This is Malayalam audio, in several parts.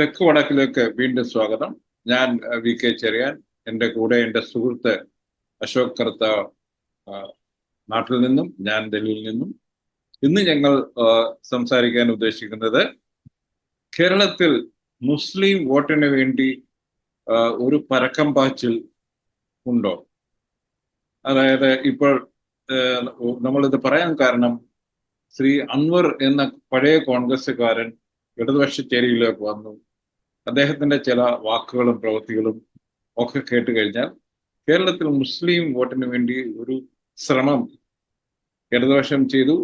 തെക്ക് വടക്കിലേക്ക് വീണ്ടും സ്വാഗതം. ഞാൻ വി. കെ. ചെറിയാൻ. എന്റെ കൂടെ എന്റെ സുഹൃത്ത് അശോക് കർത്ത നാട്ടിൽ നിന്നും ഞാൻ ഡൽഹിയിൽ നിന്നും. ഇന്ന് ഞങ്ങൾ സംസാരിക്കാൻ ഉദ്ദേശിക്കുന്നത് കേരളത്തിൽ മുസ്ലിം വോട്ടിന് വേണ്ടി ഒരു പരക്കം പാച്ചിൽ ഉണ്ടോ? അതായത് ഇപ്പോൾ നമ്മളിത് പറയാൻ കാരണം ശ്രീ അൻവർ എന്ന പഴയ കോൺഗ്രസ്സുകാരൻ ഇടതുപക്ഷ ചേരിയിലേക്ക് വന്നു. അദ്ദേഹത്തിന്റെ ചില വാക്കുകളും പ്രവൃത്തികളും ഒക്കെ കേട്ട് കഴിഞ്ഞാൽ കേരളത്തിൽ മുസ്ലിം വോട്ടിന് വേണ്ടി ഒരു ശ്രമം ഇടതുപക്ഷം ചെയ്തു.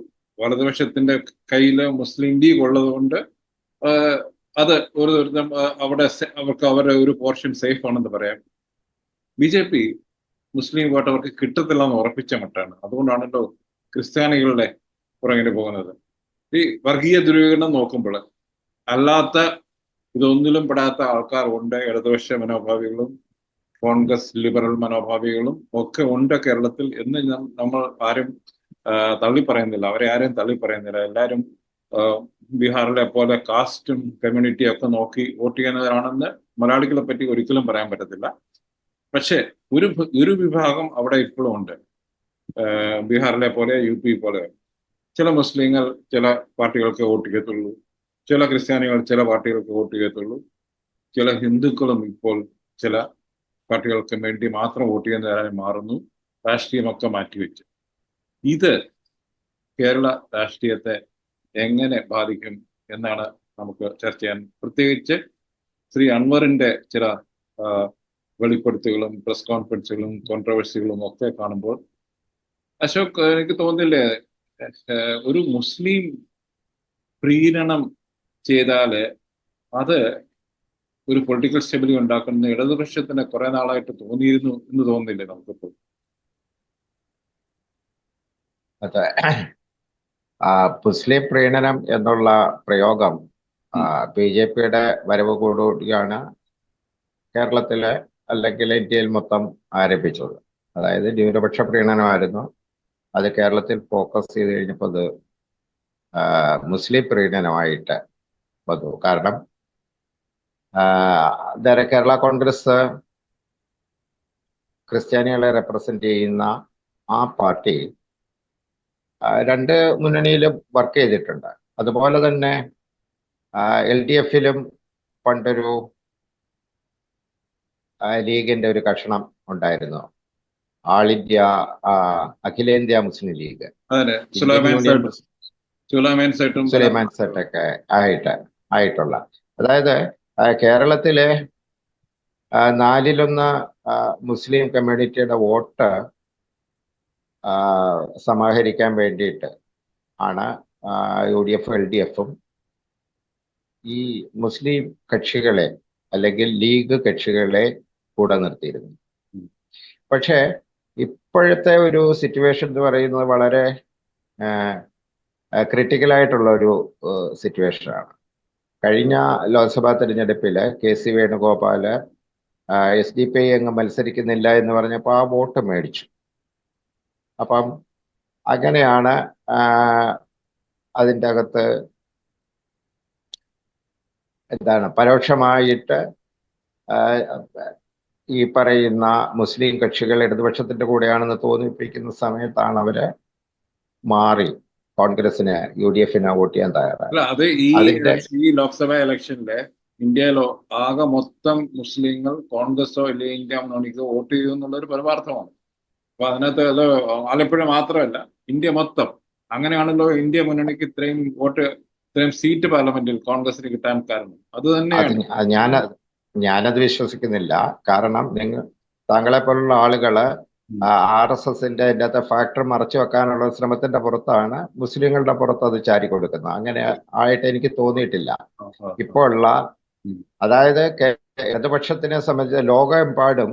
വലതുപക്ഷത്തിന്റെ കയ്യിൽ മുസ്ലിം ലീഗ് ഉള്ളതുകൊണ്ട് അത് ഒരു ദുരിതം അവിടെ അവർക്ക് അവരുടെ ഒരു പോർഷൻ സേഫ് ആണെന്ന് പറയാം. ബി ജെ പി മുസ്ലിം വോട്ട് അവർക്ക് കിട്ടത്തില്ല എന്ന് ഉറപ്പിച്ച മട്ടാണ്. അതുകൊണ്ടാണല്ലോ ക്രിസ്ത്യാനികളുടെ പുറകിന് പോകുന്നത്. ഈ വർഗീയ ധ്രുവീകരണം നോക്കുമ്പോൾ അല്ലാത്ത ഇതൊന്നിലും പെടാത്ത ആൾക്കാർ ഉണ്ട് ഇടതുപക്ഷ മനോഭാവികളും കോൺഗ്രസ് ലിബറൽ മനോഭാവികളും ഒക്കെ ഉണ്ട് കേരളത്തിൽ എന്ന് നമ്മൾ ആരും തള്ളി പറയുന്നില്ല. അവരെ ആരും തള്ളി പറയുന്നില്ല. എല്ലാവരും ബീഹാറിലെ പോലെ കാസ്റ്റും കമ്മ്യൂണിറ്റിയും ഒക്കെ നോക്കി വോട്ട് ചെയ്യുന്നവരാണെന്ന് മലയാളികളെ പറ്റി ഒരിക്കലും പറയാൻ പറ്റത്തില്ല. പക്ഷേ ഒരു ഒരു വിഭാഗം അവിടെ ഇപ്പോഴും ഉണ്ട്. ബീഹാറിലെ പോലെ യു പി പോലെ. ചില മുസ്ലിങ്ങൾ ചില പാർട്ടികൾക്ക് വോട്ട് ചെയ്യത്തുള്ളൂ. ചില ക്രിസ്ത്യാനികൾ ചില പാർട്ടികൾക്ക് വോട്ട് ചെയ്യത്തുള്ളൂ. ചില ഹിന്ദുക്കളും ഇപ്പോൾ ചില പാർട്ടികൾക്ക് വേണ്ടി മാത്രം വോട്ട് ചെയ്യുന്ന ചെയ്യുന്നവരായി മാറുന്നു. രാഷ്ട്രീയമൊക്കെ മാറ്റിവെച്ചു. ഇത് കേരള രാഷ്ട്രീയത്തെ എങ്ങനെ ബാധിക്കും എന്നാണ് നമുക്ക് ചർച്ച ചെയ്യാൻ പ്രത്യേകിച്ച് ശ്രീ അൻവറിന്റെ ചില വെളിപ്പെടുത്തുകളും പ്രസ് കോൺഫറൻസുകളും കോൺട്രവേഴ്സികളും ഒക്കെ കാണുമ്പോൾ അശോക് എനിക്ക് തോന്നുന്നില്ലേ ഒരു മുസ്ലിം പ്രീരണം ചെയ്താൽ അത് ഒരു പൊളിറ്റിക്കൽ സ്റ്റെബിലിറ്റി ഉണ്ടാക്കുന്ന ഇടതുപക്ഷത്തിന് കുറെ നാളായിട്ട് തോന്നിയിരുന്നു എന്ന് തോന്നുന്നില്ലേ നമുക്കിപ്പോൾ? അതെ. മുസ്ലിം പ്രീണനം എന്നുള്ള പ്രയോഗം ബി ജെ പിയുടെ വരവ് കൂടിയാണ് കേരളത്തിലെ അല്ലെങ്കിൽ ഇന്ത്യയിൽ മൊത്തം ആരംഭിച്ചത്. അതായത് ന്യൂനപക്ഷ പ്രീണനമായിരുന്നു. അത് കേരളത്തിൽ ഫോക്കസ് ചെയ്ത് കഴിഞ്ഞപ്പോൾ അത് മുസ്ലിം പ്രീണനമായിട്ട് വന്നു. കാരണം കേരള കോൺഗ്രസ് ക്രിസ്ത്യാനികളെ റെപ്രസെന്റ് ചെയ്യുന്ന ആ പാർട്ടി രണ്ട് മുന്നണിയിലും വർക്ക് ചെയ്തിട്ടുണ്ട്. അതുപോലെ തന്നെ എൽ ഡി എഫിലും പണ്ടൊരു ലീഗിന്റെ ഒരു കഷണം ഉണ്ടായിരുന്നു. ആൾ ഇന്ത്യ അഖിലേന്ത്യാ മുസ്ലിം ലീഗ്. സുലൈമാൻ സെട്ടൊക്കെ ആയിട്ട് ആയിട്ടുള്ള. അതായത് കേരളത്തിലെ നാലിലൊന്ന് മുസ്ലിം കമ്മ്യൂണിറ്റിയുടെ വോട്ട് സമാഹരിക്കാൻ വേണ്ടിയിട്ട് ആണ് U D F L D എഫും ഈ മുസ്ലിം കക്ഷികളെ അല്ലെങ്കിൽ ലീഗ് കക്ഷികളെ കൂടെ നിർത്തിയിരുന്നു പക്ഷേ ഇപ്പോഴത്തെ ഒരു സിറ്റുവേഷൻ എന്ന് പറയുന്നത് വളരെ ക്രിട്ടിക്കൽ ആയിട്ടുള്ള ഒരു സിറ്റുവേഷനാണ്. കഴിഞ്ഞ ലോക്സഭാ തെരഞ്ഞെടുപ്പിൽ K C Venugopal S D P I അങ്ങ് മത്സരിക്കുന്നില്ല എന്ന് പറഞ്ഞപ്പോൾ ആ വോട്ട് മേടിച്ചു. അപ്പം അങ്ങനെയാണ് അതിന്റെ അകത്ത് എന്താണ് പരോക്ഷമായിട്ട് ഈ പറയുന്ന മുസ്ലിം കക്ഷികൾ ഇടതുപക്ഷത്തിന്റെ കൂടെയാണെന്ന് തോന്നിപ്പിക്കുന്ന സമയത്താണ് അവർ മാറി. കോൺഗ്രസിന് യു ഡി എഫിന് വോട്ട് ചെയ്യാൻ തയ്യാറായത് അത് ഈ ഈ ലോക്സഭാ ഇലക്ഷനിലെ ഇന്ത്യയിലോ ആകെ മൊത്തം മുസ്ലിങ്ങൾ കോൺഗ്രസോ അല്ലെങ്കിൽ ഇന്ത്യ മുന്നണിക്കോ വോട്ട് ചെയ്യൂ എന്നുള്ളൊരു പരമാർത്ഥമാണ്. അപ്പൊ അതിനകത്ത് അത് ആലപ്പുഴ മാത്രമല്ല ഇന്ത്യ മൊത്തം. അങ്ങനെയാണല്ലോ ഇന്ത്യ മുന്നണിക്ക് ഇത്രയും വോട്ട് ഇത്രയും സീറ്റ് പാർലമെന്റിൽ കോൺഗ്രസിന് കിട്ടാൻ കാരണം. അത് അത് തന്നെയാണ്. ഞാൻ ഞാനത് വിശ്വസിക്കുന്നില്ല. കാരണം നിങ്ങൾ താങ്കളെ പോലുള്ള ആളുകൾ ആർ എസ് എസിന്റെ അതിന്റെ ഫാക്ടർ മറച്ചു വെക്കാനുള്ള ശ്രമത്തിന്റെ പുറത്താണ് മുസ്ലിങ്ങളുടെ പുറത്ത് അത് ചാരി കൊടുക്കുന്നത്. അങ്ങനെ ആയിട്ട് എനിക്ക് തോന്നിയിട്ടില്ല. ഇപ്പോൾ ഉള്ള അതായത് ഇടതുപക്ഷത്തിനെ സംബന്ധിച്ച് ലോകമെമ്പാടും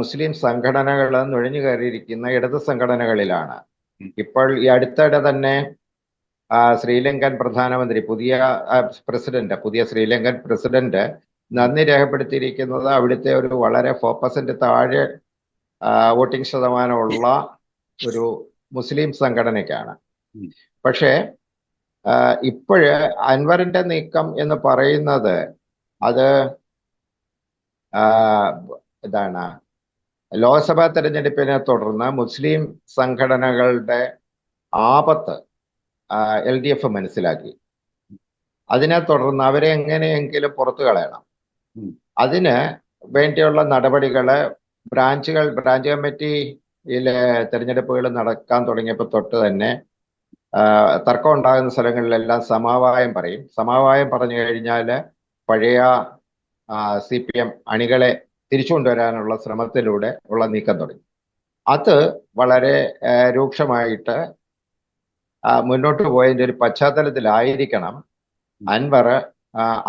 മുസ്ലിം സംഘടനകൾ നുഴഞ്ഞു കയറിയിരിക്കുന്ന ഇടത് സംഘടനകളിലാണ്. ഇപ്പോൾ ഈ അടുത്തിടെ തന്നെ ശ്രീലങ്കൻ പ്രധാനമന്ത്രി പുതിയ പ്രസിഡന്റ് പുതിയ ശ്രീലങ്കൻ പ്രസിഡന്റ് നന്ദി രേഖപ്പെടുത്തിയിരിക്കുന്നത് അവിടുത്തെ ഒരു വളരെ ഫോക്കസിന്റെ താഴെ വോട്ടിംഗ് ശതമാനമുള്ള ഒരു മുസ്ലിം സംഘടനയ്ക്കാണ്. പക്ഷേ ഇപ്പോഴ് അൻവറിന്റെ നീക്കം എന്ന് പറയുന്നത് അത് ഇതാണ്. ലോക്സഭാ തെരഞ്ഞെടുപ്പിനെ തുടർന്ന് മുസ്ലിം സംഘടനകളുടെ ആപത്ത് എൽ ഡി എഫ് മനസ്സിലാക്കി. അതിനെ തുടർന്ന് അവരെ എങ്ങനെയെങ്കിലും പുറത്തു കളയണം. അതിന് വേണ്ടിയുള്ള നടപടികൾ ബ്രാഞ്ചുകൾ ബ്രാഞ്ച് കമ്മിറ്റിയിലെ തെരഞ്ഞെടുപ്പുകൾ നടക്കാൻ തുടങ്ങിയപ്പോൾ തൊട്ട് തന്നെ തർക്കം ഉണ്ടാകുന്ന സ്ഥലങ്ങളിലെല്ലാം സമവായം പറയും. സമവായം പറഞ്ഞു കഴിഞ്ഞാൽ പഴയ സി പി എം അണികളെ തിരിച്ചുകൊണ്ടുവരാനുള്ള ശ്രമത്തിലൂടെ ഉള്ള നീക്കം തുടങ്ങി. അത് വളരെ രൂക്ഷമായിട്ട് മുന്നോട്ട് പോയതിന്റെ ഒരു പശ്ചാത്തലത്തിലായിരിക്കണം അൻവർ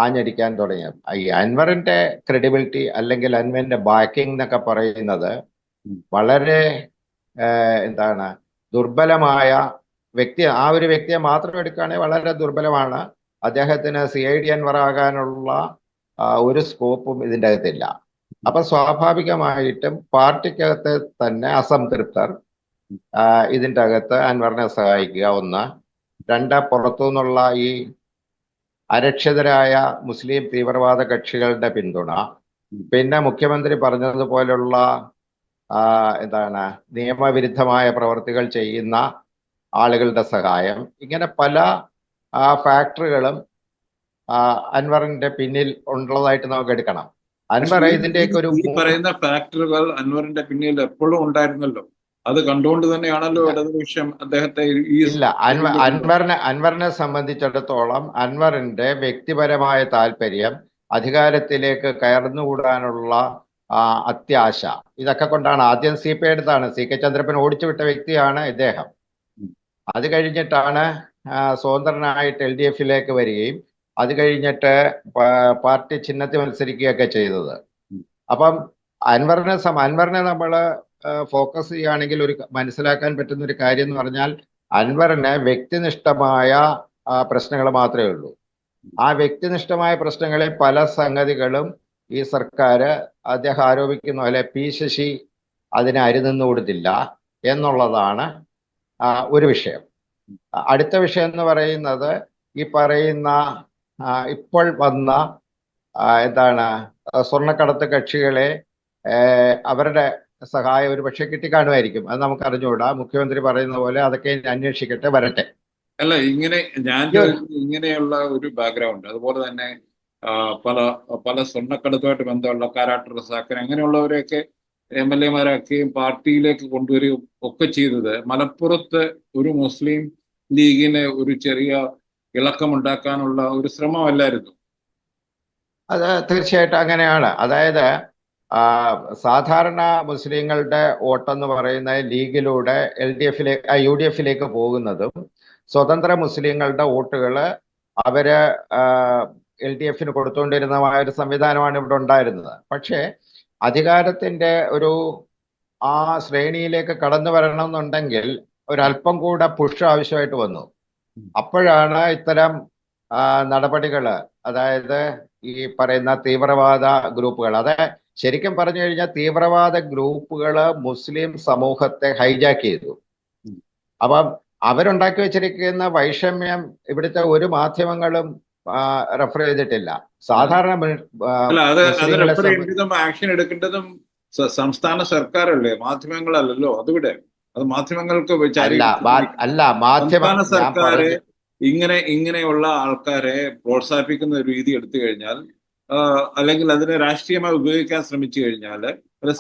ആഞ്ഞടിക്കാൻ തുടങ്ങിയത്. ഈ അൻവറിന്റെ ക്രെഡിബിലിറ്റി അല്ലെങ്കിൽ അൻവറിന്റെ ബാക്കിംഗ് എന്നൊക്കെ പറയുന്നത് വളരെ എന്താണ് ദുർബലമായ വ്യക്തി ആ ഒരു വ്യക്തിയെ മാത്രം എടുക്കുകയാണെങ്കിൽ വളരെ ദുർബലമാണ്. അദ്ദേഹത്തിന് സി ഐ ഡി അൻവർ ആകാനുള്ള ഒരു സ്കോപ്പും ഇതിന്റെ അകത്തില്ല. അപ്പൊ സ്വാഭാവികമായിട്ടും പാർട്ടിക്കകത്ത് തന്നെ അസംതൃപ്തർ ഇതിന്റെ അകത്ത് അൻവറിനെ സഹായിക്കുക. ഒന്ന്. രണ്ട് പുറത്തുനിന്നുള്ള ഈ അരക്ഷിതരായ മുസ്ലിം തീവ്രവാദ കക്ഷികളുടെ പിന്തുണ. പിന്നെ മുഖ്യമന്ത്രി പറഞ്ഞതുപോലുള്ള എന്താണ് നിയമവിരുദ്ധമായ പ്രവർത്തികൾ ചെയ്യുന്ന ആളുകളുടെ സഹായം. ഇങ്ങനെ പല ഫാക്ടറികളും അൻവറിന്റെ പിന്നിൽ ഉള്ളതായിട്ട് നമുക്ക് എടുക്കണം. അൻവർ ഇതിന്റെയൊക്കെ ഒരു പറയുന്ന ഫാക്ടറുകൾ അൻവറിന്റെ പിന്നിൽ എപ്പോഴും ഉണ്ടായിരുന്നല്ലോ. അത് കണ്ടുകൊണ്ട് തന്നെയാണല്ലോ. ഇടതുപക്ഷം അദ്ദേഹത്തെ ഇല്ല അൻവറിനെ അൻവറിനെ സംബന്ധിച്ചിടത്തോളം അൻവറിന്റെ വ്യക്തിപരമായ താല്പര്യം അധികാരത്തിലേക്ക് കയർന്നുകൂടാനുള്ള അത്യാശ. ഇതൊക്കെ കൊണ്ടാണ് ആദ്യം സി പി എടുത്താണ്. സി കെ ചന്ദ്രപ്പൻ ഓടിച്ചുവിട്ട വ്യക്തിയാണ് ഇദ്ദേഹം. അത് കഴിഞ്ഞിട്ടാണ് സ്വതന്ത്രനായിട്ട് എൽ ഡി എഫിലേക്ക് വരികയും അത് കഴിഞ്ഞിട്ട് പാർട്ടി ചിഹ്നത്തിൽ മത്സരിക്കുകയൊക്കെ ചെയ്തത്. അപ്പം അൻവറിനെ അൻവറിനെ നമ്മൾ ഫോക്കസ് ചെയ്യുകയാണെങ്കിൽ ഒരു മനസ്സിലാക്കാൻ പറ്റുന്ന ഒരു കാര്യം എന്ന് പറഞ്ഞാൽ അൻവറിന് വ്യക്തിനിഷ്ഠമായ പ്രശ്നങ്ങൾ മാത്രമേ ഉള്ളൂ. ആ വ്യക്തിനിഷ്ഠമായ പ്രശ്നങ്ങളെ പല സംഗതികളും ഈ സർക്കാർ അദ്ദേഹം ആരോപിക്കുന്ന. പോലെ പി ശശി അതിനെ അരുനിന്നു കൊടുത്തില്ല എന്നുള്ളതാണ് ഒരു വിഷയം. അടുത്ത വിഷയം എന്ന് പറയുന്നത് ഈ പറയുന്ന ഇപ്പോൾ വന്ന എന്താണ് സ്വർണക്കടത്ത് കക്ഷികളെ അവരുടെ സഹായം ഒരു പക്ഷേ കിട്ടിക്കാണുമായിരിക്കും. അത് നമുക്ക് അറിഞ്ഞുകൂടാ മുഖ്യമന്ത്രി പറയുന്ന പോലെ അതൊക്കെ അന്വേഷിക്കട്ടെ വരട്ടെ. അല്ല ഇങ്ങനെ ഞാൻ ഇങ്ങനെയുള്ള ഒരു ബാക്ക്ഗ്രൗണ്ട് അതുപോലെ തന്നെ പല പല സ്വർണക്കടത്തുമായിട്ട് ബന്ധമുള്ള കാരാട്ട് റസാക്കൻ അങ്ങനെയുള്ളവരെയൊക്കെ എം എൽ എമാരാക്കുകയും പാർട്ടിയിലേക്ക് കൊണ്ടുവരികയും ഒക്കെ ചെയ്തത്. മലപ്പുറത്ത് ഒരു മുസ്ലിം ലീഗിന് ഒരു ചെറിയ ഇളക്കമുണ്ടാക്കാനുള്ള ഒരു ശ്രമമല്ലായിരുന്നു. അത് തീർച്ചയായിട്ടും അങ്ങനെയാണ്. അതായത് സാധാരണ മുസ്ലിങ്ങളുടെ വോട്ടെന്ന് പറയുന്ന ലീഗിലൂടെ എൽ ഡി എഫിലേക്ക് യു ഡി എഫിലേക്ക് പോകുന്നതും സ്വതന്ത്ര മുസ്ലിങ്ങളുടെ വോട്ടുകൾ അവർ എൽ ഡി എഫിന് കൊടുത്തുകൊണ്ടിരുന്നതുമായ ഒരു സംവിധാനമാണ് ഇവിടെ ഉണ്ടായിരുന്നത്. പക്ഷേ അധികാരത്തിന്റെ ഒരു ആ ശ്രേണിയിലേക്ക് കടന്നു വരണമെന്നുണ്ടെങ്കിൽ ഒരല്പം കൂടെ പുഷ് ആവശ്യമായിട്ട് വന്നു. അപ്പോഴാണ് ഇത്തരം നടപടികൾ അതായത് ഈ പറയുന്ന തീവ്രവാദ ഗ്രൂപ്പുകൾ അത് ശരിക്കും പറഞ്ഞു കഴിഞ്ഞാൽ തീവ്രവാദ ഗ്രൂപ്പുകൾ മുസ്ലിം സമൂഹത്തെ ഹൈജാക്ക് ചെയ്തു. അപ്പം അവരുണ്ടാക്കി വെച്ചിരിക്കുന്ന വൈഷമ്യം ഇവിടുത്തെ ഒരു മാധ്യമങ്ങളും റെഫർ ചെയ്തിട്ടില്ല. സാധാരണ ആക്ഷൻ എടുക്കേണ്ടതും സംസ്ഥാന സർക്കാരല്ലേ? മാധ്യമങ്ങളല്ലല്ലോ അതിവിടെ. അത് മാധ്യമങ്ങൾക്ക് അല്ല മാധ്യമ പറഞ്ഞ- ഇങ്ങനെ ഇങ്ങനെയുള്ള ആൾക്കാരെ പ്രോത്സാഹിപ്പിക്കുന്ന രീതി എടുത്തു കഴിഞ്ഞാൽ അല്ലെങ്കിൽ അതിനെ രാഷ്ട്രീയമായി ഉപയോഗിക്കാൻ ശ്രമിച്ചു കഴിഞ്ഞാൽ അത്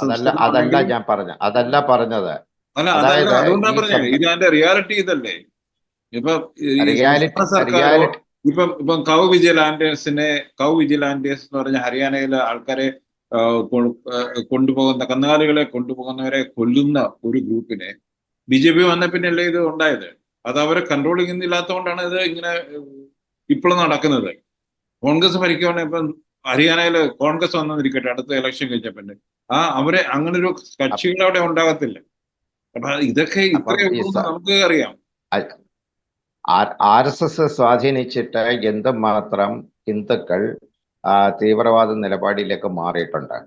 അതല്ല ഞാൻ പറഞ്ഞ അതല്ല പറഞ്ഞത്. അല്ല അതായത് അതല്ല അതുകൊണ്ടാ ഈ പറഞ്ഞത് ഇത് അതിന്റെ റിയാലിറ്റി ഇതല്ലേ? ഇപ്പൊ റിയാലിറ്റി ഇപ്പം ഇപ്പം കൗ വിജിലാൻഡേഴ്സിനെ കൗ വിജിലാൻഡേഴ്സ് എന്ന് പറഞ്ഞ ഹരിയാനയിലെ ആൾക്കാരെ കൊണ്ടുപോകുന്ന കന്നുകാലികളെ കൊണ്ടുപോകുന്നവരെ കൊല്ലുന്ന ഒരു ഗ്രൂപ്പിനെ ബി ജെ പി വന്ന പിന്നല്ലേ ഇത് ഉണ്ടായത്? അത് അവരെ കൺട്രോൾ ചെയ്യുന്നില്ലാത്തതുകൊണ്ടാണ് ഇത് ഇങ്ങനെ ഇപ്പോൾ നടക്കുന്നത്. കോൺഗ്രസ് ഭരിക്കുകയാണെങ്കിൽ ഇപ്പം ഹരിയാനയിൽ കോൺഗ്രസ് വന്നിരിക്കട്ടെ അടുത്ത ഇലക്ഷൻ കഴിഞ്ഞ പിന്നെ ആ അവരെ അങ്ങനെ ഒരു കക്ഷികൾ അവിടെ ഉണ്ടാകത്തില്ല. അപ്പൊ ഇതൊക്കെ ഇത്രയേ നമുക്ക് അറിയാം. ആർ എസ് എസ് സ്വാധീനിച്ചിട്ട് എന്തുമാത്രം ഹിന്ദുക്കൾ തീവ്രവാദ നിലപാടിലേക്ക് മാറിയിട്ടുണ്ട്.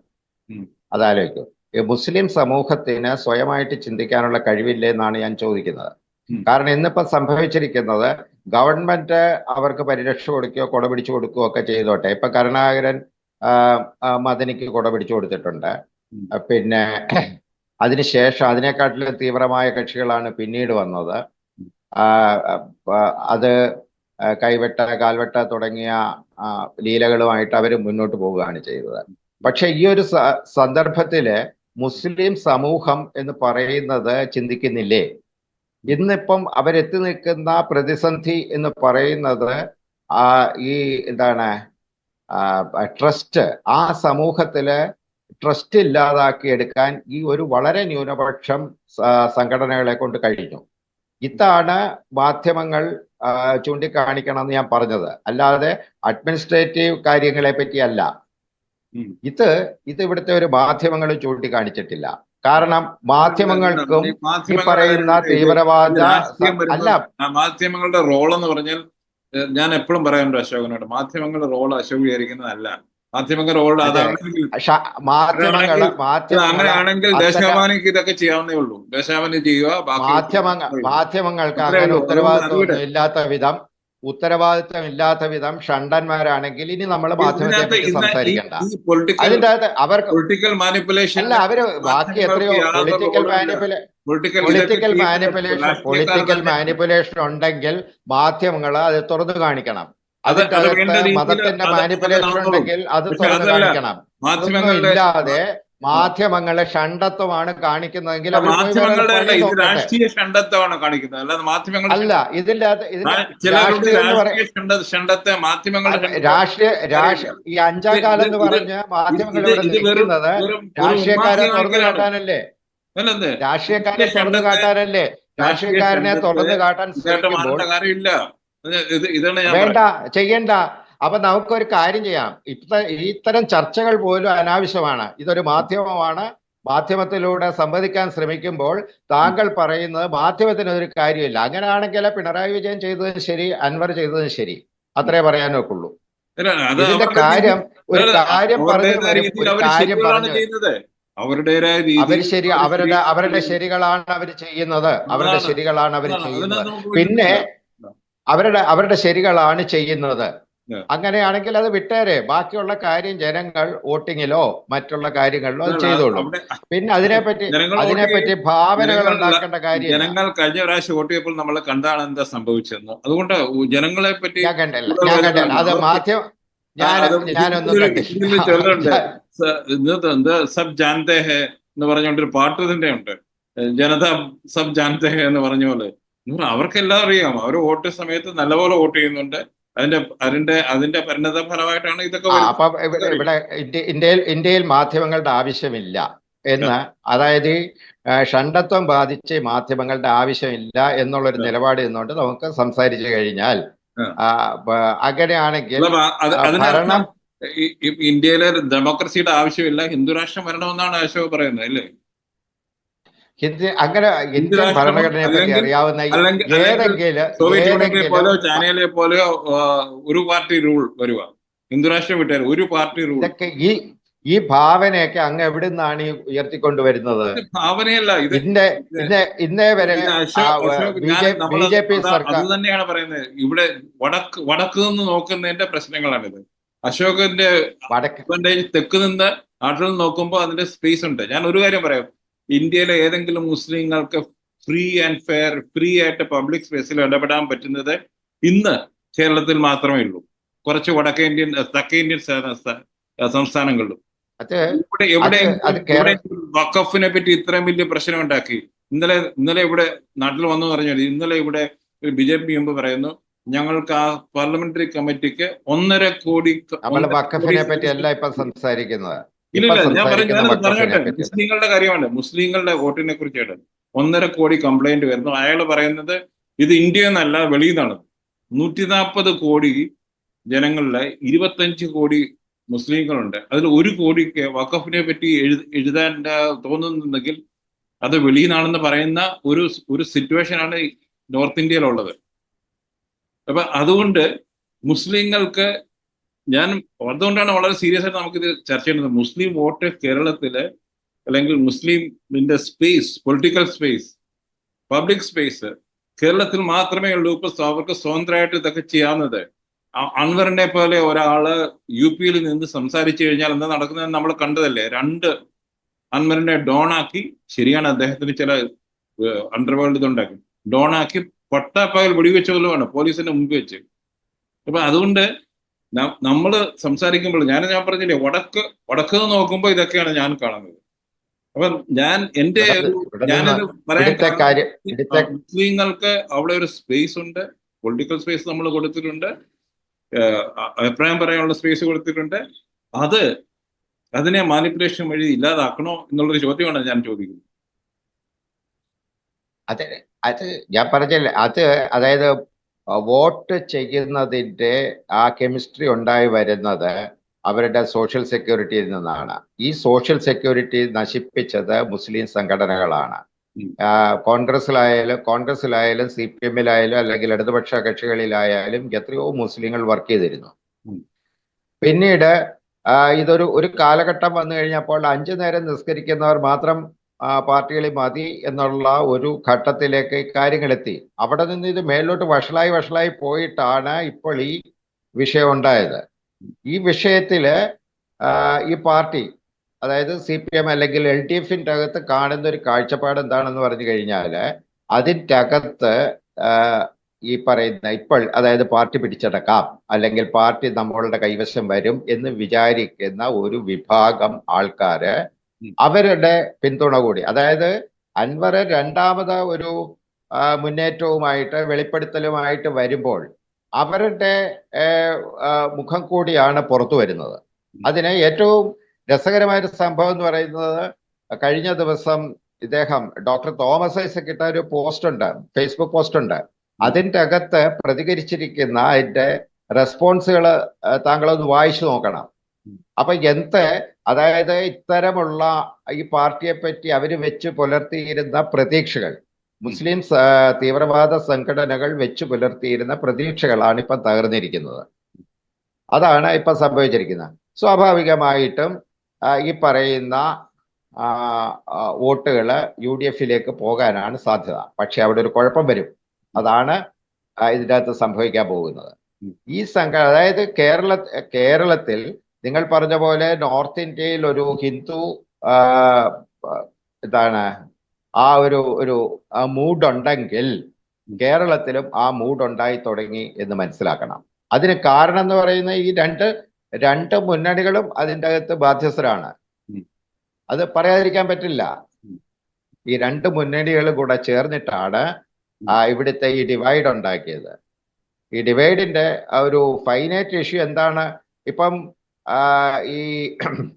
അതാലോചിക്കും. മുസ്ലിം സമൂഹത്തിന് സ്വയമായിട്ട് ചിന്തിക്കാനുള്ള കഴിവില്ലേ എന്നാണ് ഞാൻ ചോദിക്കുന്നത്. കാരണം ഇന്നിപ്പോ സംഭവിച്ചിരിക്കുന്നത് ഗവൺമെന്റ് അവർക്ക് പരിരക്ഷ കൊടുക്കുകയോ കൊട പിടിച്ചു കൊടുക്കുകയോ ഒക്കെ ചെയ്തോട്ടെ. ഇപ്പൊ കരുണാകരൻ മദനിക്ക് കൊട പിടിച്ചു കൊടുത്തിട്ടുണ്ട്. പിന്നെ അതിനുശേഷം അതിനെക്കാട്ടിലും തീവ്രമായ കക്ഷികളാണ് പിന്നീട് വന്നത്. അത് കൈവെട്ട കാൽവെട്ട തുടങ്ങിയ ലീലകളുമായിട്ട് അവർ മുന്നോട്ട് പോവുകയാണ് ചെയ്തത്. പക്ഷെ ഈ ഒരു സന്ദർഭത്തിൽ മുസ്ലിം സമൂഹം എന്ന് പറയുന്നത് ചിന്തിക്കുന്നില്ലേ? ഇന്നിപ്പം അവരെത്തി നിൽക്കുന്ന പ്രതിസന്ധി എന്ന് പറയുന്നത് ആ ഈ എന്താണ് ട്രസ്റ്റ് ആ സമൂഹത്തിൽ ട്രസ്റ്റ് ഇല്ലാതാക്കി എടുക്കാൻ ഈ ഒരു വളരെ ന്യൂനപക്ഷം സംഘടനകളെ കൊണ്ട് കഴിഞ്ഞു. ഇതാണ് മാധ്യമങ്ങൾ ചൂണ്ടിക്കാണിക്കണം ചൂണ്ടിക്കാണിക്കണമെന്ന് ഞാൻ പറഞ്ഞത്. അല്ലാതെ അഡ്മിനിസ്ട്രേറ്റീവ് കാര്യങ്ങളെ പറ്റിയല്ല. ഇത് ഇത് ഇവിടുത്തെ ഒരു മാധ്യമങ്ങൾ ചൂണ്ടിക്കാണിച്ചിട്ടില്ല. കാരണം മാധ്യമങ്ങൾക്കും ഈ പറയുന്ന തീവ്രവാദ അല്ല. മാധ്യമങ്ങളുടെ റോൾ എന്ന് പറഞ്ഞാൽ ഞാൻ എപ്പോഴും പറയാനുണ്ട് അശോകനോട് മാധ്യമങ്ങളുടെ റോൾ അശോക് വിചാരിക്കുന്നതല്ല. മാധ്യമങ്ങളുടെ റോൾ. അതാണെങ്കിൽ അങ്ങനെയാണെങ്കിൽ- ദേശാഭിമാനിക്ക് ഇതൊക്കെ ചെയ്യാവുന്നേ ഉള്ളൂ. ദേശാഭിമാനി ചെയ്യുക മാധ്യമങ്ങൾ മാധ്യമങ്ങൾക്ക് അങ്ങനെ ഉത്തരവാദിത്വം ഇല്ലാത്ത വിധം ഉത്തരവാദിത്വം ഇല്ലാത്ത വിധം ഷണ്ടന്മാരാണെങ്കിൽ ഇനി നമ്മൾ മാധ്യമത്തെ പറ്റി സംസാരിക്കണ്ട. അതിന്റെ അകത്ത് അവർക്ക് പൊളിറ്റിക്കൽ മാനിപ്പുലേഷൻ അല്ല അവർ ബാക്കി എത്രയോ political manipulation political manipulation political manipulation ഉണ്ടെങ്കിൽ മാധ്യമങ്ങൾ അത് തുറന്നു കാണിക്കണം. അത് അതിന്റെ അകത്ത് മതത്തിന്റെ മാനിപ്പുലേഷൻ ഉണ്ടെങ്കിൽ അത് തുറന്നു കാണിക്കണം. ഇല്ലാതെ മാധ്യമങ്ങളെ ഷണ്ടത്വമാണ് കാണിക്കുന്നതെങ്കിൽ രാഷ്ട്രീയ ഷണ്ടത്വമാണ് കാണിക്കുന്നത്. അല്ലാതെ മാധ്യമങ്ങൾ അല്ല ഇതിന്റെ ഷണ്ടത്തെ മാധ്യമങ്ങളുടെ രാഷ്ട്രീയ രാഷ്ട്രീയ ഈ അഞ്ചാം കാലം എന്ന് പറഞ്ഞ മാധ്യമങ്ങളെ മാധ്യമങ്ങൾ ഇവിടെ നിൽക്കുന്നത് രാഷ്ട്രീയക്കാരെ തുറന്നു കാട്ടാനല്ലേ? രാഷ്ട്രീയക്കാരെ തുറന്നു കാട്ടാനല്ലേ? രാഷ്ട്രീയക്കാരനെ തുറന്നു കാട്ടാൻ ശ്രമിക്കുമ്പോൾ വേണ്ട. ചെയ്യണ്ട. അപ്പൊ നമുക്കൊരു കാര്യം ചെയ്യാം. ഇത്ത ഇത്തരം ചർച്ചകൾ പോലും അനാവശ്യമാണ്. ഇതൊരു മാധ്യമമാണ്. മാധ്യമത്തിലൂടെ സംവദിക്കാൻ ശ്രമിക്കുമ്പോൾ താങ്കൾ പറയുന്നത് മാധ്യമത്തിന് ഒരു കാര്യമില്ല. അങ്ങനെയാണെങ്കിൽ പിണറായി വിജയൻ ചെയ്തതും ശരി അൻവർ ചെയ്തതും ശരി. അത്രേ ഇല്ല, അത് ഇതിന്റെ കാര്യം ഒരു കാര്യം പറഞ്ഞു ഒരു കാര്യം പറഞ്ഞു അവരുടേതായ അവർ ശരി അവരുടെ അവരുടെ ശരികളാണ് അവർ ചെയ്യുന്നത്. അവരുടെ. ശരികളാണ് അവർ ചെയ്യുന്നത്. പിന്നെ അവരുടെ അവരുടെ ശരികളാണ് ചെയ്യുന്നത്. അങ്ങനെയാണെങ്കിൽ അത് വിട്ടേരെ. ബാക്കിയുള്ള കാര്യം ജനങ്ങൾ വോട്ടിങ്ങിലോ മറ്റുള്ള കാര്യങ്ങളിലോ അത് ചെയ്തോളൂ. പിന്നെ അതിനെപ്പറ്റി അതിനെപ്പറ്റി ഭാവനകൾ ഉണ്ടാക്കേണ്ട കാര്യം ജനങ്ങൾ കഴിഞ്ഞ പ്രാവശ്യം വോട്ട് ചെയ്യുമ്പോൾ നമ്മൾ കണ്ടാണ് എന്താ സംഭവിച്ചതെന്ന്. അതുകൊണ്ട് ജനങ്ങളെ പറ്റി ഞാൻ കണ്ടില്ല. ഞാൻ കണ്ടില്ല. അത് മാധ്യമം ഞാൻ ഞാനൊന്നും. കണ്ടില്ല. സബ് ഹെ എന്ന് പറഞ്ഞുകൊണ്ടൊരു പാട്ട് തന്നെ ഉണ്ട്. ജനത സബ് ഹെ എന്ന് പറഞ്ഞ പോലെ. അവർക്കെല്ലാം അറിയാം. അവർ വോട്ട് സമയത്ത് നല്ലപോലെ വോട്ട് ചെയ്യുന്നുണ്ട്. അതിന്റെ അതിന്റെ അതിന്റെ പരിണത ഫലമായിട്ടാണ് ഇതൊക്കെ. അപ്പൊ ഇവിടെ ഇന്ത്യയിൽ ഇന്ത്യയിൽ മാധ്യമങ്ങളുടെ ആവശ്യമില്ല എന്ന് അതായത് ഷണ്ടത്വം ബാധിച്ച് മാധ്യമങ്ങളുടെ ആവശ്യമില്ല എന്നുള്ളൊരു. നിലപാട് നിന്നുകൊണ്ട് നമുക്ക് സംസാരിച്ചു കഴിഞ്ഞാൽ അങ്ങനെയാണെങ്കിൽ ഭരണം ഇന്ത്യയിലെ ഡെമോക്രസിയുടെ ആവശ്യമില്ല ഹിന്ദുരാഷ്ട്രം വരണമെന്നാണ് അശോക് പറയുന്നത് അല്ലേ ഹിന്ദി അങ്ങനെ ഇന്ത്യൻ ഭരണഘടനയെ പറ്റി അറിയാവുന്ന ഏതെങ്കിലും പോലെയോ ചൈനയിലെ പോലെയോ ഒരു പാർട്ടി റൂൾ വരുക ഹിന്ദു രാഷ്ട്രം വിട്ടാൽ ഒരു പാർട്ടി റൂൾ. ഇതൊക്കെ ഈ ഈ ഭാവനയൊക്കെ അങ്ങ് എവിടെ നിന്നാണ് ഈ ഉയർത്തിക്കൊണ്ടുവരുന്നത്? ഭാവനയല്ല ഇത് ഇന്നേ വരെ ബി ജെ പി സർക്കാർ അത് തന്നെയാണ് പറയുന്നത്. ഇവിടെ വടക്ക് വടക്ക് നിന്ന് നോക്കുന്നതിന്റെ പ്രശ്നങ്ങളാണിത്. അശോകന്റെ വടക്ക് തെക്ക് നിന്ന് നാട്ടിൽ നിന്ന് നോക്കുമ്പോൾ അതിന്റെ സ്പേസ് ഉണ്ട്. ഞാൻ ഒരു കാര്യം പറയാം. ഇന്ത്യയിലെ ഏതെങ്കിലും മുസ്ലിങ്ങൾക്ക് ഫ്രീ ആൻഡ് ഫെയർ ഫ്രീ ആയിട്ട് പബ്ലിക് സ്പേസിൽ ഇടപെടാൻ പറ്റുന്നത് ഇന്ന് കേരളത്തിൽ മാത്രമേ ഉള്ളൂ. കുറച്ച് വടക്കേ ഇന്ത്യൻ തെക്കേ ഇന്ത്യൻ സംസ്ഥാനങ്ങളിലും. ഇവിടെ എവിടെ വക്കഫിനെ പറ്റി ഇത്രയും വലിയ പ്രശ്നം ഉണ്ടാക്കി ഇന്നലെ ഇന്നലെ ഇവിടെ നാട്ടിൽ വന്നു പറഞ്ഞാൽ ഇന്നലെ ഇവിടെ ബി ജെ പി മുമ്പ് പറയുന്നു ഞങ്ങൾക്ക് ആ പാർലമെന്ററി കമ്മിറ്റിക്ക് ഒന്നര കോടി വക്കഫിനെ പറ്റി അല്ല ഇപ്പൊ സംസാരിക്കുന്നത്. ഇല്ല ഞാൻ പറഞ്ഞു മുസ്ലിങ്ങളുടെ കാര്യമാണ്. മുസ്ലിങ്ങളുടെ വോട്ടിനെ കുറിച്ചാണ് ഒന്നര കോടി കംപ്ലൈന്റ് വരുന്നു. അയാൾ പറയുന്നത് ഇത് ഇന്ത്യ എന്നല്ല വെളിയിൽ നിന്നാണ് നൂറ്റി നാൽപ്പത് കോടി ജനങ്ങളിലെ ഇരുപത്തഞ്ച് കോടി മുസ്ലിങ്ങളുണ്ട്. അതിൽ ഒരു കോടിക്ക് വഖഫിനെ പറ്റി എഴു എഴുതാൻ തോന്നുന്നുണ്ടെങ്കിൽ അത് വെളിയിൽ നിന്നാണെന്ന് പറയുന്ന ഒരു ഒരു സിറ്റുവേഷനാണ് നോർത്ത് ഇന്ത്യയിലുള്ളത്. അപ്പൊ അതുകൊണ്ട് മുസ്ലിങ്ങൾക്ക് ഞാൻ അതുകൊണ്ടാണ് വളരെ സീരിയസ് ആയിട്ട് നമുക്കിത് ചർച്ച ചെയ്യുന്നത്. മുസ്ലിം വോട്ട് കേരളത്തിൽ അല്ലെങ്കിൽ മുസ്ലിമിന്റെ space political space public space കേരളത്തിൽ മാത്രമേ ഉള്ളൂ. ഇപ്പൊ അവർക്ക് സ്വതന്ത്രമായിട്ട് ഇതൊക്കെ ചെയ്യാവുന്നത്. അൺവറിനെ പോലെ ഒരാൾ യു പിയിൽ നിന്ന് സംസാരിച്ചു കഴിഞ്ഞാൽ എന്താ നടക്കുന്നത് നമ്മൾ കണ്ടതല്ലേ? രണ്ട് അൻവറിനെ ഡോണാക്കി ശരിയാണ് അദ്ദേഹത്തിന് ചില അണ്ടർവേൾഡ് ഇതുണ്ടാക്കി ഡോണാക്കി പട്ടാപ്പകൽ വെടിവെച്ച പോലുമാണ് പോലീസിന്റെ മുമ്പ് വെച്ച്. അപ്പൊ അതുകൊണ്ട് ന- നമ്മൾ സംസാരിക്കുമ്പോൾ ഞാൻ ഞാൻ പറഞ്ഞില്ലേ വടക്ക് വടക്ക് നോക്കുമ്പോൾ ഇതൊക്കെയാണ് ഞാൻ കാണുന്നത്. അപ്പൊ ഞാൻ എന്റെ ഞാനത് പറയാൻ മുസ്ലിങ്ങൾക്ക് അവിടെ ഒരു സ്പേസ് ഉണ്ട്. പൊളിറ്റിക്കൽ സ്പേസ് നമ്മൾ കൊടുത്തിട്ടുണ്ട്. അഭിപ്രായം പറയാനുള്ള സ്പേസ് കൊടുത്തിട്ടുണ്ട്. അത് അതിനെ മാനിപ്പുലേഷൻ വഴി ഇല്ലാതാക്കണോ എന്നുള്ളൊരു ചോദ്യമാണ് ഞാൻ ചോദിക്കുന്നത്. അത് അത് ഞാൻ പറഞ്ഞല്ലേ അത് അതായത് വോട്ട് ചെയ്യുന്നതിന്റെ ആ കെമിസ്ട്രി ഉണ്ടായി വരുന്നത് അവരുടെ സോഷ്യൽ സെക്യൂരിറ്റിയിൽ നിന്നാണ്. ഈ സോഷ്യൽ സെക്യൂരിറ്റി നശിപ്പിച്ചത് മുസ്ലിം സംഘടനകളാണ്. കോൺഗ്രസിലായാലും കോൺഗ്രസിലായാലും സി പി എമ്മിലായാലും അല്ലെങ്കിൽ ഇടതുപക്ഷ കക്ഷികളിലായാലും എത്രയോ മുസ്ലിങ്ങൾ വർക്ക് ചെയ്തിരുന്നു. പിന്നീട് ഇതൊരു ഒരു കാലഘട്ടം വന്നു കഴിഞ്ഞപ്പോൾ അഞ്ചു നേരം നിസ്കരിക്കുന്നവർ മാത്രം പാർട്ടികളിൽ മതി എന്നുള്ള ഒരു ഘട്ടത്തിലേക്ക് കാര്യങ്ങളെത്തി അവിടെ നിന്ന് ഇത് മേലോട്ട് വഷളായി വഷളായി പോയിട്ടാണ് ഇപ്പോൾ ഈ വിഷയം ഉണ്ടായത് ഈ വിഷയത്തിൽ ഈ പാർട്ടി അതായത് സി പി എം അല്ലെങ്കിൽ എൽ ഡി എഫിന്റെ അകത്ത് കാണുന്ന ഒരു കാഴ്ചപ്പാട് എന്താണെന്ന് പറഞ്ഞു കഴിഞ്ഞാൽ അതിന്റെ അകത്ത് ഈ പറയുന്ന ഇപ്പോൾ അതായത് പാർട്ടി പിടിച്ചടക്കാം അല്ലെങ്കിൽ പാർട്ടി നമ്മളുടെ കൈവശം വരും എന്ന് വിചാരിക്കുന്ന ഒരു വിഭാഗം ആൾക്കാര്. അവരുടെ പിന്തുണ കൂടി. അതായത് അൻവർ രണ്ടാമത് ഒരു മുന്നേറ്റവുമായിട്ട് വെളിപ്പെടുത്തലുമായിട്ട് വരുമ്പോൾ അവരുടെ മുഖം കൂടിയാണ് പുറത്തു വരുന്നത്. അതിന് ഏറ്റവും രസകരമായ ഒരു സംഭവം എന്ന് പറയുന്നത് കഴിഞ്ഞ ദിവസം ഇദ്ദേഹം ഡോക്ടർ തോമസ് ഐസക് ഇട്ട ഒരു പോസ്റ്റ് ഉണ്ട് ഫേസ്ബുക്ക് പോസ്റ്റ് ഉണ്ട്. അതിന്റെ അകത്ത് പ്രതികരിച്ചിരിക്കുന്ന അതിന്റെ റെസ്പോൺസുകൾ താങ്കളൊന്ന് വായിച്ചു നോക്കണം. അപ്പൊ എന്ത് അതായത് ഇത്തരമുള്ള ഈ പാർട്ടിയെ പറ്റി അവർ വെച്ച് പുലർത്തിയിരുന്ന പ്രതീക്ഷകൾ മുസ്ലിം തീവ്രവാദ സംഘടനകൾ വെച്ച് പുലർത്തിയിരുന്ന പ്രതീക്ഷകളാണ് ഇപ്പം തകർന്നിരിക്കുന്നത്. അതാണ് ഇപ്പം സംഭവിച്ചിരിക്കുന്നത്. സ്വാഭാവികമായിട്ടും ഈ പറയുന്ന വോട്ടുകൾ യു ഡി എഫിലേക്ക് പോകാനാണ് സാധ്യത. പക്ഷെ അവിടെ ഒരു കുഴപ്പം വരും. അതാണ് ഇതിനകത്ത് സംഭവിക്കാൻ പോകുന്നത്. ഈ സംഘ അതായത് കേരള കേരളത്തിൽ നിങ്ങൾ പറഞ്ഞ പോലെ നോർത്ത് ഇന്ത്യയിൽ ഒരു ഹിന്ദു ഇതാണ് ആ, എന്താണ് ആ ഒരു ഒരു മൂഡ് ഉണ്ടെങ്കിൽ കേരളത്തിലും ആ മൂഡ് ഉണ്ടായി തുടങ്ങി എന്ന് മനസ്സിലാക്കണം. അതിന് കാരണം എന്ന് പറയുന്ന ഈ രണ്ട് രണ്ട് മുന്നണികളും അതിന്റെ അകത്ത് ബാധ്യസ്ഥരാണ്. അത് പറയാതിരിക്കാൻ പറ്റില്ല. ഈ രണ്ട് മുന്നണികളും കൂടെ ചേർന്നിട്ടാണ് ആ ഇവിടുത്തെ ഈ ഡിവൈഡ് ഉണ്ടാക്കിയത്. ഈ ഡിവൈഡിന്റെ ആ ഒരു ഫൈനൈറ്റ് ഇഷ്യൂ എന്താണ്? ഇപ്പം ഈ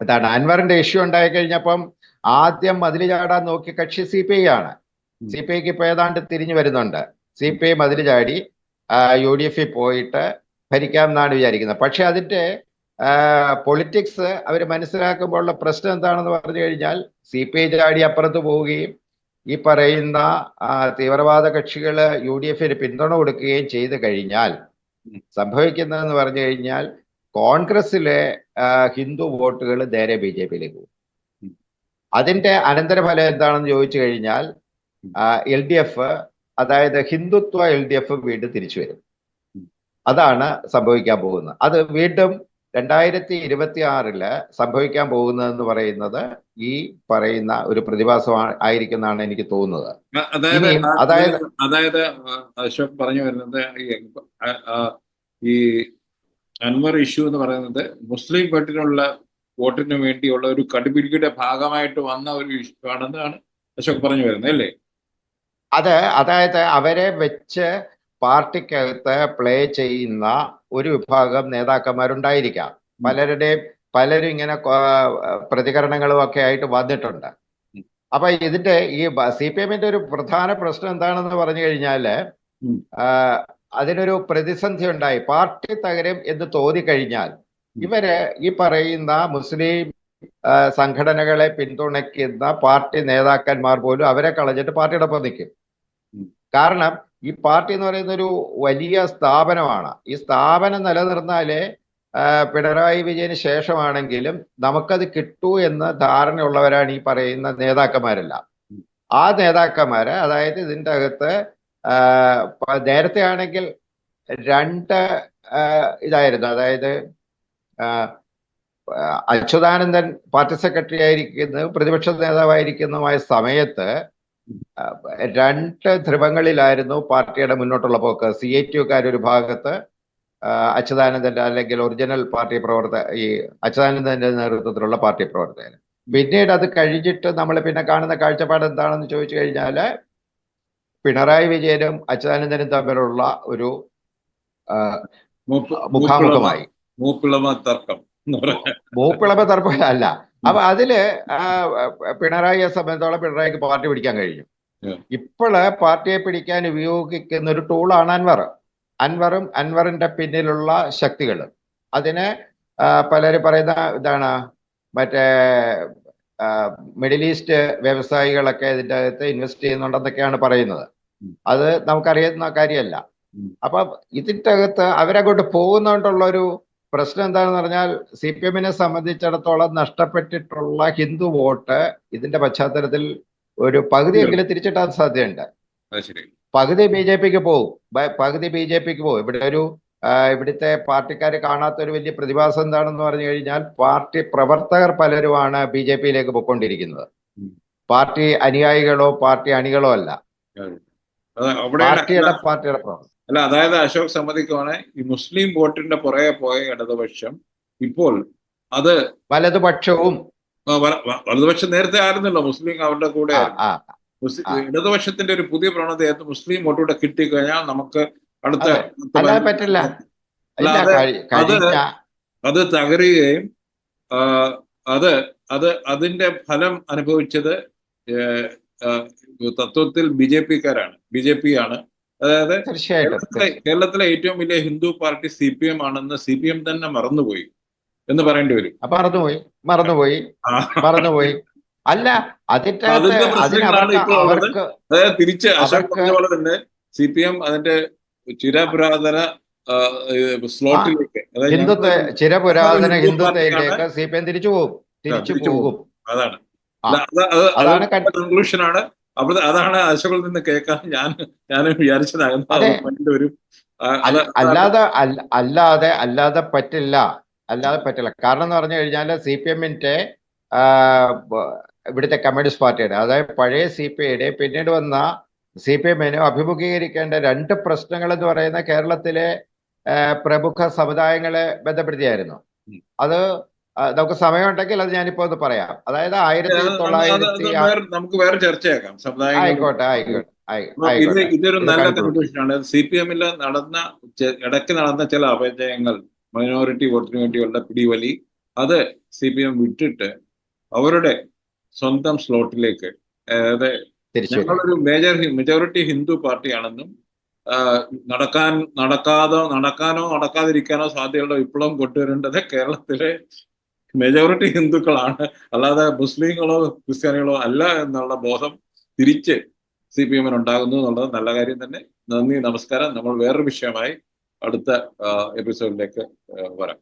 എന്താണ് അൻവറിന്റെ ഇഷ്യൂ ഉണ്ടായി കഴിഞ്ഞപ്പം ആദ്യം മതിൽ ചാടാൻ നോക്കിയ കക്ഷി സി പി ഐ ആണ്. സി പി ഐക്ക് ഇപ്പൊ ഏതാണ്ട് തിരിഞ്ഞു വരുന്നുണ്ട് സി പി ഐ മതിൽ ചാടി യു ഡി എഫിൽ പോയിട്ട് ഭരിക്കാം എന്നാണ് വിചാരിക്കുന്നത് പക്ഷെ അതിന്റെ പൊളിറ്റിക്സ് അവർ മനസ്സിലാക്കുമ്പോഴുള്ള പ്രശ്നം എന്താണെന്ന് പറഞ്ഞു കഴിഞ്ഞാൽ സി പി ഐ ചാടി അപ്പുറത്ത് പോവുകയും ഈ പറയുന്ന തീവ്രവാദ കക്ഷികൾ യു ഡി എഫിന് പിന്തുണ കൊടുക്കുകയും ചെയ്തു കഴിഞ്ഞാൽ. സംഭവിക്കുന്നതെന്ന് പറഞ്ഞു കഴിഞ്ഞാൽ കോൺഗ്രസിലെ ഹിന്ദു വോട്ടുകൾ നേരെ ബി ജെ പിയിലേക്ക് പോകും. അതിന്റെ അനന്തരഫലം എന്താണെന്ന് ചോദിച്ചു കഴിഞ്ഞാൽ എൽ ഡി എഫ് അതായത് ഹിന്ദുത്വ എൽ ഡി എഫ് വീണ്ടും തിരിച്ചു വരും. അതാണ് സംഭവിക്കാൻ പോകുന്നത്. അത് വീണ്ടും രണ്ടായിരത്തി ഇരുപത്തി ആറിൽ സംഭവിക്കാൻ പോകുന്നതെന്ന് പറയുന്നത് ഈ പറയുന്ന ഒരു പ്രതിഭാസം ആയിരിക്കുന്നാണ് എനിക്ക് തോന്നുന്നത്. അതായത് അതായത് അതായത് അശോക് പറഞ്ഞു വരുന്നത് ഈ അൻവർ ഇഷ്യൂ എന്ന് പറയുന്നത് മുസ്ലിം വോട്ടിനുള്ള വോട്ടിന് വേണ്ടിയുള്ള ഒരു കടുപിടിയുടെ ഭാഗമായിട്ട് വന്ന ഒരു ഇഷ്യൂ ആണെന്നാണ് അശോക് പറഞ്ഞു വരുന്നത് അല്ലേ? അത് അതായത് അവരെ വെച്ച് പാർട്ടിക്കകത്ത് പ്ലേ ചെയ്യുന്ന ഒരു വിഭാഗം നേതാക്കന്മാരുണ്ടായിരിക്കാം. പലരുടെയും പലരും ഇങ്ങനെ പ്രതികരണങ്ങളും ഒക്കെ ആയിട്ട് വന്നിട്ടുണ്ട്. അപ്പൊ ഇതിന്റെ ഈ സി പി എമ്മിന്റെ ഒരു പ്രധാന പ്രശ്നം എന്താണെന്ന് പറഞ്ഞു കഴിഞ്ഞാൽ അതിനൊരു പ്രതിസന്ധി ഉണ്ടായി പാർട്ടി തകരും എന്ന് തോന്നിക്കഴിഞ്ഞാൽ ഇവർ ഈ പറയുന്ന മുസ്ലിം സംഘടനകളെ പിന്തുണയ്ക്കുന്ന പാർട്ടി നേതാക്കന്മാർ പോലും അവരെ കളഞ്ഞിട്ട് പാർട്ടിയുടെ ഒപ്പം നിൽക്കും. കാരണം ഈ പാർട്ടി എന്ന് പറയുന്ന ഒരു വലിയ സ്ഥാപനമാണ്. ഈ സ്ഥാപനം നിലനിർന്നാലേ പിണറായി വിജയന് ശേഷമാണെങ്കിലും നമുക്കത് കിട്ടൂ എന്ന് ധാരണയുള്ളവരാണ് ഈ പറയുന്ന നേതാക്കന്മാരെല്ലാം. ആ നേതാക്കന്മാരെ അതായത് ഇതിന്റെ അകത്ത് നേരത്തെ ആണെങ്കിൽ രണ്ട് ഇതായിരുന്നു. അതായത് അച്യുതാനന്ദൻ പാർട്ടി സെക്രട്ടറി ആയിരിക്കുന്ന പ്രതിപക്ഷ നേതാവായിരിക്കുന്നതുമായ സമയത്ത് രണ്ട് ധ്രുവങ്ങളിലായിരുന്നു പാർട്ടിയുടെ മുന്നോട്ടുള്ള പോക്ക്. സി ഐ ഒരു ഭാഗത്ത് അച്യുതാനന്ദന്റെ അല്ലെങ്കിൽ ഒറിജിനൽ പാർട്ടി പ്രവർത്തക ഈ അച്യുതാനന്ദന്റെ നേതൃത്വത്തിലുള്ള പാർട്ടി പ്രവർത്തകർ പിന്നീട് അത് കഴിഞ്ഞിട്ട് നമ്മൾ പിന്നെ കാണുന്ന കാഴ്ചപ്പാട് എന്താണെന്ന് ചോദിച്ചു കഴിഞ്ഞാൽ പിണറായി വിജയനും അച്യുതാനന്ദനും തമ്മിലുള്ള ഒരു മുഖാമുഖമായി. മൂപ്പിളമ തർക്കം മൂപ്പിളമ തർക്കം അല്ല. അപ്പൊ അതിൽ പിണറായിയെ സംബന്ധിച്ചോളം പിണറായിക്ക് പാർട്ടി പിടിക്കാൻ കഴിഞ്ഞു. ഇപ്പോൾ പാർട്ടിയെ പിടിക്കാൻ ഉപയോഗിക്കുന്ന ഒരു ടൂളാണ് അൻവർ. അൻവറും അൻവറിന്റെ പിന്നിലുള്ള ശക്തികളും. അതിന് പലരും പറയുന്ന ഇതാണ് മറ്റേ മിഡിൽ ഈസ്റ്റ് വ്യവസായികളൊക്കെ ഇതിന്റെ അകത്ത് ഇൻവെസ്റ്റ് ചെയ്യുന്നുണ്ടെന്നൊക്കെയാണ് പറയുന്നത്. അത് നമുക്കറിയുന്ന കാര്യമല്ല. അപ്പൊ ഇതിന്റെ അകത്ത് അവരങ്ങോട്ട് പോകുന്നതുകൊണ്ടുള്ള ഒരു പ്രശ്നം എന്താണെന്ന് പറഞ്ഞാൽ സി പി എമ്മിനെ സംബന്ധിച്ചിടത്തോളം നഷ്ടപ്പെട്ടിട്ടുള്ള ഹിന്ദു വോട്ട് ഇതിന്റെ പശ്ചാത്തലത്തിൽ ഒരു പകുതിയെങ്കിലും തിരിച്ചിട്ടാൻ സാധ്യതയുണ്ട്. പകുതി ബി ജെ പിക്ക് പോകും പകുതി ബി ജെ പിക്ക് പോകും ഇവിടെ ഒരു ഇവിടുത്തെ പാർട്ടിക്കാരെ കാണാത്ത ഒരു വലിയ പ്രതിഭാസം എന്താണെന്ന് പറഞ്ഞു കഴിഞ്ഞാൽ പാർട്ടി പ്രവർത്തകർ പലരുമാണ് ബി ജെ പിയിലേക്ക് പൊയ്ക്കൊണ്ടിരിക്കുന്നത്. പാർട്ടി അനുയായികളോ പാർട്ടി അണികളോ അല്ല. പാർട്ടിയുടെ അല്ല അതായത് അശോക് സമ്മതിക്കുവാണ് ഈ മുസ്ലിം വോട്ടിന്റെ പുറകെ പോയ ഇടതുപക്ഷം ഇപ്പോൾ അത് വലതുപക്ഷവും വലതുപക്ഷം നേരത്തെ ആയിരുന്നല്ലോ മുസ്ലിം അവരുടെ കൂടെ. ഇടതുപക്ഷത്തിന്റെ ഒരു പുതിയ പ്രവണതയായിട്ട് മുസ്ലിം വോട്ടൂടെ കിട്ടിക്കഴിഞ്ഞാൽ നമുക്ക് അടുത്ത അതെ. പറ്റില്ല അത് അത് തകരുകയും അത് അത് അതിന്റെ ഫലം അനുഭവിച്ചത് തത്വത്തിൽ ബി ജെ പിക്കാരാണ്. ബി ജെ പി ആണ് അതായത് കേരളത്തിലെ കേരളത്തിലെ ഏറ്റവും വലിയ Hindu party C P M ആണെന്ന് സി പി എം തന്നെ മറന്നുപോയി എന്ന് പറയേണ്ടി വരും. മറന്നുപോയി മറന്നുപോയി മറന്നുപോയി. അല്ല അതിന്റെ അവർക്ക് അതായത് തിരിച്ച് അശോക് പറഞ്ഞ പോലെ തന്നെ സി പി എം അതിന്റെ ചിരപുരാതന സ്ലോട്ടിലേക്ക് ഹിന്ദുത്വ ചിരപുരാതന ഹിന്ദു ഹിന്ദുത്വയിലേക്ക് സി പി എം തിരിച്ചു പോകും. തിരിച്ചു പോകും. അതാണ്. അതാണ് കൺക്ലൂഷൻ ആണ്. കൺക്ലൂഷനാണ് അവിടെ അതാണ് ആശകളിൽ നിന്ന് കേൾക്കാൻ ഞാൻ ഞാൻ വിചാരിച്ചതാകുന്ന അല്ല- അല്ലാതെ അല്ലാതെ അല്ലാതെ പറ്റില്ല. അല്ലാതെ പറ്റില്ല. കാരണം എന്ന് പറഞ്ഞു കഴിഞ്ഞാൽ സി പി എമ്മിന്റെ ഇവിടുത്തെ കമ്മ്യൂണിസ്റ്റ് പാർട്ടിയുടെ അതായത് പഴയ സി പി ഐയുടെ പിന്നീട് വന്ന സി പി എമ്മിന് അഭിമുഖീകരിക്കേണ്ട രണ്ട് പ്രശ്നങ്ങൾ എന്ന് പറയുന്ന കേരളത്തിലെ പ്രമുഖ സമുദായങ്ങളെ ബന്ധപ്പെടുത്തിയായിരുന്നു. അത് നമുക്ക് സമയമുണ്ടെങ്കിൽ അത് ഞാനിപ്പോ ഒന്ന് പറയാം. അതായത് ആയിരത്തി തൊള്ളായിരത്തി നമുക്ക് വേറെ ചർച്ചയാക്കാം. സമുദായം ആയിക്കോട്ടെ ആയിക്കോട്ടെ ഇത് ഇതൊരു നല്ല. കൺക്ലൂഷനാണ് സി പി എമ്മിൽ നടന്ന ഇടയ്ക്ക് നടന്ന ചില അപജയങ്ങൾ മൈനോറിറ്റി വോട്ടിന് വേണ്ടിയുള്ള പിടിവലി അത് സി പി എം വിട്ടിട്ട് അവരുടെ സ്വന്തം സ്ലോട്ടിലേക്ക് അതായത്. ഞങ്ങളൊരു മേജർ മെജോറിറ്റി ഹിന്ദു പാർട്ടിയാണെന്നും നടക്കാൻ നടക്കാതോ നടക്കാനോ നടക്കാതിരിക്കാനോ സാധ്യതയുള്ള വിപ്ലവം കൊണ്ടുവരേണ്ടത് കേരളത്തിലെ മെജോറിറ്റി ഹിന്ദുക്കളാണ്. അല്ലാതെ മുസ്ലിങ്ങളോ ക്രിസ്ത്യാനികളോ അല്ല എന്നുള്ള ബോധം തിരിച്ച് സി പി എമ്മിന് ഉണ്ടാകുന്നു എന്നുള്ളത് നല്ല കാര്യം തന്നെ. നന്ദി നമസ്കാരം. നമ്മൾ വേറൊരു വിഷയമായി അടുത്ത എപ്പിസോഡിലേക്ക് വരാം.